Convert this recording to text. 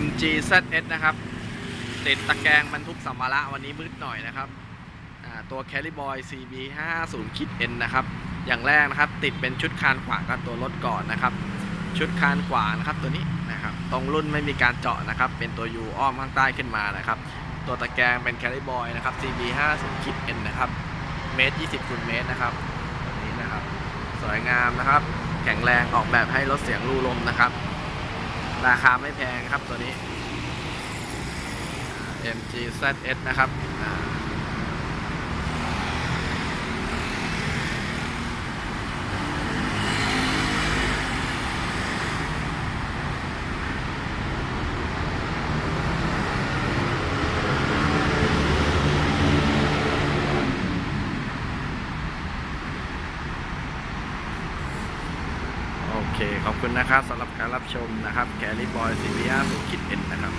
MG ZS นะครับ ติดตะแกรงบรรทุกสัมภาระวันนี้มืดหน่อยนะครับ ตัว Carry Boy CB 5 0คิด N นะครับ อย่างแรกนะครับ ติดเป็นชุดคานขวางกับตัวรถก่อนนะครับ ชุดคานขวางนะครับตัวนี้นะครับ ตรงรุ่นไม่มีการเจาะนะครับ เป็นตัว U อ้อมข้างใต้ขึ้นมานะครับ ตัวตะแกรงเป็น Carry Boy นะครับ CB 50คิด N นะครับ เมตร 20คูณเมตรนะครับตัวนี้นะครับ สวยงามนะครับ แข็งแรงออกแบบให้ลดเสียงรูลมนะครับ ราคาไม่แพงครับตัวนี้ MG ZS นะครับอ่าโอ เค ขอบคุณนะครับสำหรับการรับชมนะครับแกลี่บอยซีบีอาสุคิดเอ็นนะครับ